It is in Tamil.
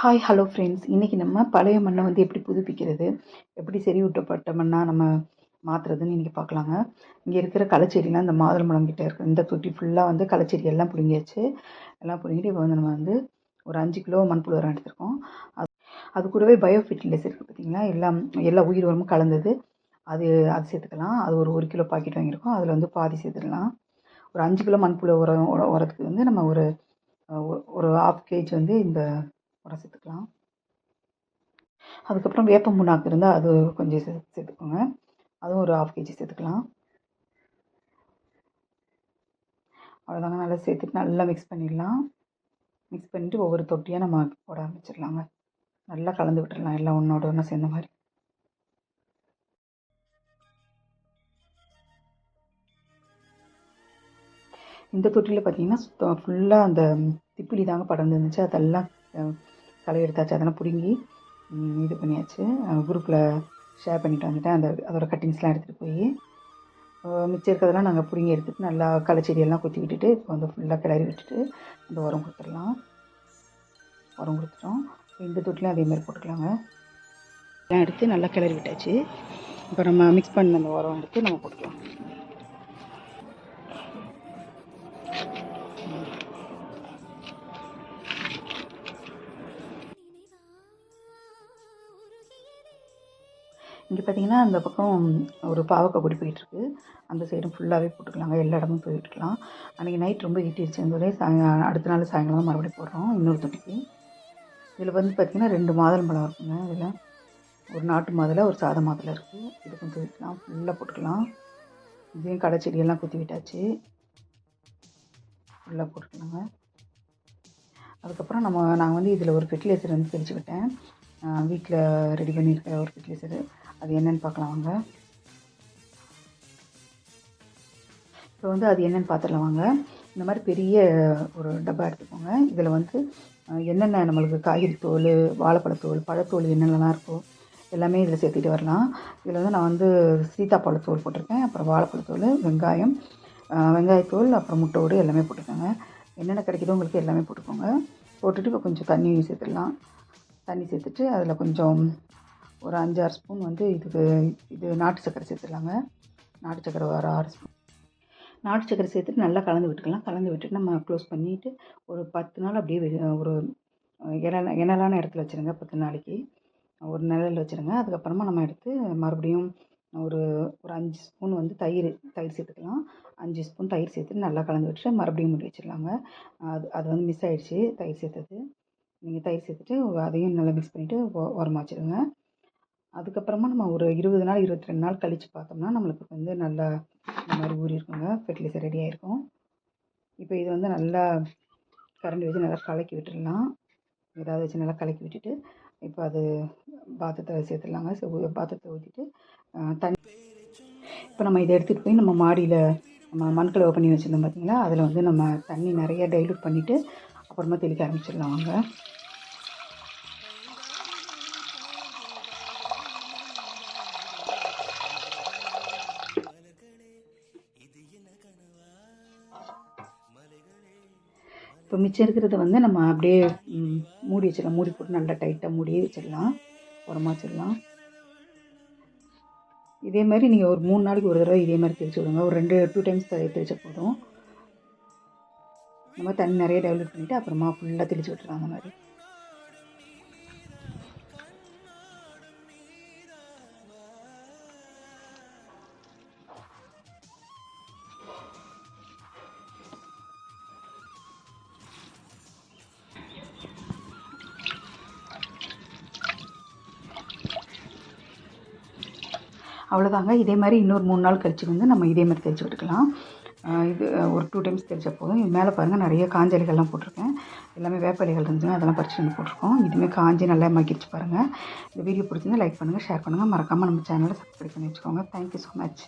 ஹாய் ஹலோ ஃப்ரெண்ட்ஸ் இன்றைக்கி நம்ம பழைய மண்ணை வந்து எப்படி புதுப்பிக்கிறது எப்படி செறிவூட்டப்பட்ட மண்ணாக நம்ம மாற்றுறதுன்னு இன்றைக்கி பார்க்கலாங்க. இங்கே இருக்கிற களைச்செடிலாம் இந்த மாதுளம்பழம் கிட்டே இருக்குது இந்த தொட்டி ஃபுல்லாக வந்து களைச்செடி எல்லாம் பிடுங்கியாச்சு. எல்லாம் பிடுங்கிட்டு இப்போ வந்து நம்ம வந்து ஒரு அஞ்சு கிலோ மண்புழு உரம் எடுத்திருக்கோம். அது அது கூடவே பயோ ஃபெர்டிலைசர் இருக்குது பார்த்தீங்களா? எல்லாம் எல்லா உயிர் உரமும் கலந்தது. அது அது சேர்த்துக்கலாம். அது ஒரு ஒரு கிலோ பாக்கெட் வாங்கியிருக்கோம். அதில் வந்து பாதி சேர்த்துடலாம். ஒரு அஞ்சு கிலோ மண்புழு உரம் உரத்துக்கு வந்து நம்ம ஒரு ஒரு ஹாஃப் கேஜ் வந்து இந்த உரம் சேர்த்துக்கலாம் அதுக்கப்புறம் வேப்ப முன்னாக்கு இருந்தால் அது கொஞ்சம் சே சேர்த்துக்கோங்க. அதுவும் ஒரு ஹாஃப் கேஜி சேர்த்துக்கலாம். அவ்வளோதாங்க நல்லா சேர்த்துட்டு நல்லா மிக்ஸ் பண்ணிடலாம். மிக்ஸ் பண்ணிவிட்டு ஒவ்வொரு தொட்டியாக நம்ம போட ஆரம்பிச்சிடலாங்க. நல்லா கலந்து விட்டுடலாம் எல்லாம் ஒன்றோட ஒன்றா சேர்ந்த மாதிரி. இந்த தொட்டியில் பார்த்தீங்கன்னா சுத்தம் ஃபுல்லாக அந்த திப்பிலி தாங்க படர்ந்து இருந்துச்சு. அதெல்லாம் களை எடுத்தாச்சு அதெல்லாம் பிடுங்கி இது பண்ணியாச்சு. குரூப்பில் ஷேர் பண்ணிட்டு வந்துட்டேன். அந்த அதோடய கட்டிங்ஸ்லாம் எடுத்துகிட்டு போய் மிச்சம் இருக்கிறதெல்லாம் நாங்கள் பிடுங்கி எடுத்துகிட்டு நல்லா களைச்செடியெல்லாம் கொத்தி விட்டுட்டு இப்போ வந்து ஃபுல்லாக கிளறி விட்டுட்டு இந்த உரம் கொடுத்துடலாம். உரம் கொடுத்துட்டோம். இந்த தொட்டிலையும் அதே மாதிரி போட்டுக்கலாங்க. எல்லாம் எடுத்து நல்லா கிளறி விட்டாச்சு. இப்போ நம்ம மிக்ஸ் பண்ண அந்த உரம் எடுத்து நம்ம போட்டுக்கலாம். இங்கே பார்த்தீங்கன்னா அந்த பக்கம் ஒரு பாவக்காய் கொடி போயிட்டுருக்கு அந்த சைடும் ஃபுல்லாகவே போட்டுக்கலாங்க. எல்லா இடமும் போயிவிட்டுக்கலாம் அன்றைக்கி நைட் ரொம்ப ஹீட்டிடுச்சுன்றதே சாயங்காலம் அடுத்த நாள் சாயங்காலம் தான் மறுபடியும் போடுறோம். இன்னொரு தொட்டிக்கு. இதில் வந்து பார்த்திங்கன்னா ரெண்டு மாதுளம்பழம் இருக்குங்க. இதில் ஒரு நாட்டு மாதுளை ஒரு சாத மாதுளை இருக்குது இது கொஞ்சம் விட்டுக்கலாம் ஃபுல்லாக போட்டுக்கலாம். இதையும் கடை செடியெல்லாம் குத்தி விட்டாச்சு. ஃபுல்லாக போட்டுக்கலாங்க. அதுக்கப்புறம் நம்ம நான் வந்து இதில் ஒரு ஃபெர்டிலைசர் வந்து தெளிச்சு விட்டேன். வீட்டில் ரெடி பண்ணியிருக்கிற ஒரு ஃபெர்டிலைசரு அது என்னன்னு பார்க்கலாம் வாங்க. இப்போ வந்து அது என்னன்னு பார்த்துடலாம் வாங்க. இந்த மாதிரி பெரிய ஒரு டப்பா எடுத்துக்கோங்க. இதில் வந்து என்னென்ன நம்மளுக்கு காய்கறி தோல் வாழைப்பழத்தோல் பழத்தோல் என்னென்னலாம் இருக்கோ எல்லாமே இதில் சேர்த்துட்டு வரலாம். இதில் வந்து நான் வந்து சீத்தாப்பழத்தோல் போட்டிருக்கேன் அப்புறம் வாழைப்பழத்தோல் வெங்காயம் வெங்காயத்தோல் அப்புறம் முட்டையோடு எல்லாமே போட்டிருக்கேங்க. என்னென்ன கிடைக்குதோ உங்களுக்கு எல்லாமே போட்டுக்கோங்க. போட்டுட்டு இப்போ கொஞ்சம் தண்ணி சேர்த்துடலாம். தண்ணி சேர்த்துட்டு அதில் கொஞ்சம் ஒரு அஞ்சாறு ஸ்பூன் வந்து இதுக்கு இது நாட்டு சர்க்கரை சேர்த்துடலாங்க. நாட்டு சர்க்கரை ஒரு ஆறு ஸ்பூன். நாட்டு சர்க்கரை சேர்த்துட்டு நல்லா கலந்து விட்டுக்கலாம். கலந்து விட்டுட்டு நம்ம க்ளோஸ் பண்ணிவிட்டு ஒரு பத்து நாள் அப்படியே ஒரு இனல இனலான இடத்துல வச்சுருங்க பத்து நாளைக்கு. ஒரு நிழல் வச்சுருங்க. அதுக்கப்புறமா நம்ம எடுத்து மறுபடியும் ஒரு ஒரு அஞ்சு ஸ்பூன் வந்து தயிர் தயிர் சேர்த்துக்கலாம். அஞ்சு ஸ்பூன் தயிர் சேர்த்துட்டு நல்லா கலந்து விட்டுட்டு மறுபடியும் மூடி வச்சிடலாங்க. அது அது வந்து மிஸ் ஆகிடுச்சு தயிர் சேர்த்தது. நீங்கள் தயிர் சேர்த்துட்டு அதையும் நல்லா மிக்ஸ் பண்ணிவிட்டு ஓரமாக வச்சுருங்க. அதுக்கப்புறமா நம்ம ஒரு இருபது நாள் இருபத்தி ரெண்டு நாள் கழித்து பார்த்தோம்னா நம்மளுக்கு வந்து நல்லா இந்த மாதிரி ஊறி இருக்குங்க. ஃபெர்டிலைசர் ரெடி ஆகிருக்கும் இப்போ இது வந்து நல்லா கரண்டி வச்சு நல்லா கலக்கி விட்டுடலாம். ஏதாவது வச்சு நல்லா கலக்கி விட்டுட்டு இப்போ அது பாத்திரத்தை சேர்த்துடலாங்க. பாத்திரத்தை ஊற்றிட்டு தண்ணி இப்போ நம்ம இதை எடுத்துகிட்டு போய் நம்ம மாடியில் நம்ம மண்கலவை பண்ணி வச்சுருந்தோம் பார்த்தீங்களா அதில் வந்து நம்ம தண்ணி நிறைய டைலூட் பண்ணிவிட்டு அப்புறமா தெளிக்க ஆரம்பிச்சிடலாம் வாங்க. இப்போ மிச்சம் இருக்கிறத வந்து நம்ம அப்படியே மூடி வச்சிடலாம். மூடி போட்டு நல்லா டைட்டாக மூடியே வச்சிடலாம். உரமாக வச்சிடலாம். இதே மாதிரி நீங்கள் ஒரு மூணு நாளைக்கு ஒரு தடவை இதே மாதிரி தெளிச்சு விடுங்க. ஒரு ரெண்டு டூ டைம்ஸ் தெளிச்ச போதும். நம்ம தண்ணி நிறைய டெவலப் பண்ணிவிட்டு அப்புறமா ஃபுல்லாக தெளிச்சு விட்டுறலாம் அந்த மாதிரி. அவ்வளோதாங்க இதே மாதிரி இன்னொரு மூணு நாள் கழிச்சு வந்து நம்ம இதே மாதிரி தெளிச்சு விட்டுக்கலாம் இது ஒரு டூ டைம்ஸ் தெரிஞ்ச போதும். இது மேலே பாருங்கள் நிறைய காஞ்ச இலைகள்லாம் போட்டிருக்கேன். எல்லாமே வேப்ப இலைகள் இருந்துச்சுங்க அதெல்லாம் பறிச்சு வந்து போட்டிருக்கோம். இதுவுமே காஞ்சி நல்லா மக்கிடுச்சு பாருங்கள் இந்த வீடியோ பிடிச்சிருந்தா லைக் பண்ணுங்கள் ஷேர் பண்ணுங்கள் மறக்காமல் நம்ம சேனலை சப்ஸ்கிரைப் பண்ணி வச்சுக்கோங்க. Thank you so much